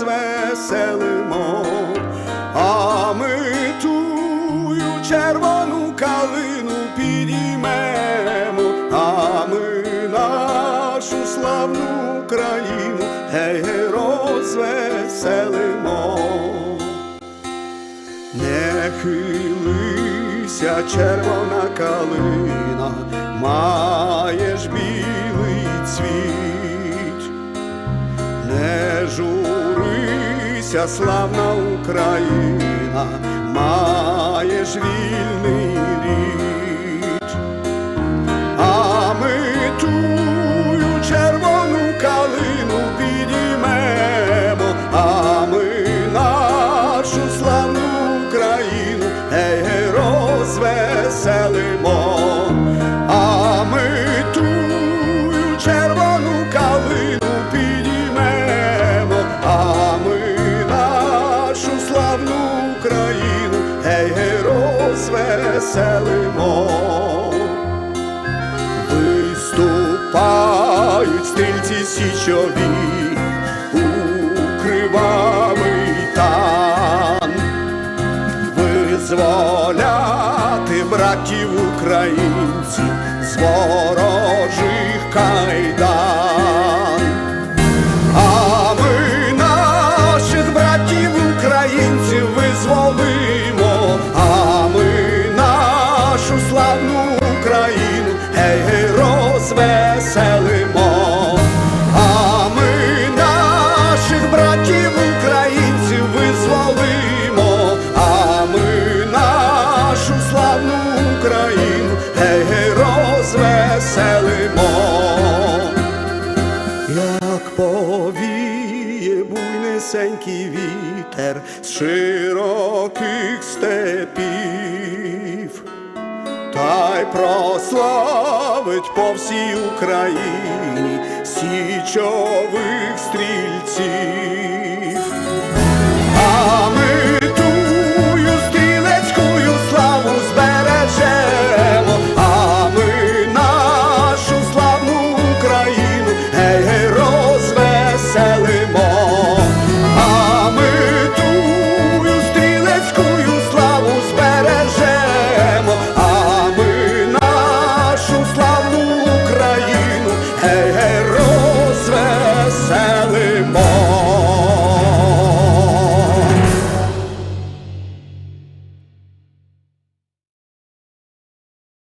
розвеселимо, а ми тую червону калину підіймемо, а ми нашу славну Україну гей розвеселимо. Не хилися, червона калина, маєш білий цвіт, журися, славна Україна, маєш вільний рід, а ми тую червону калину підіймемо, а ми нашу славну Україну гей, розвеселимо, розвеселимо. Виступають стрільці січові у кривавий тан, визволяти братів українців з ворожих Гей, розвеселимо. А ми наших братів українців визволимо, а ми нашу славну Україну гей, розвеселимо. Як повіє буйнесенький вітер з широких степів, та й прославить по всій Україні січових стрільців.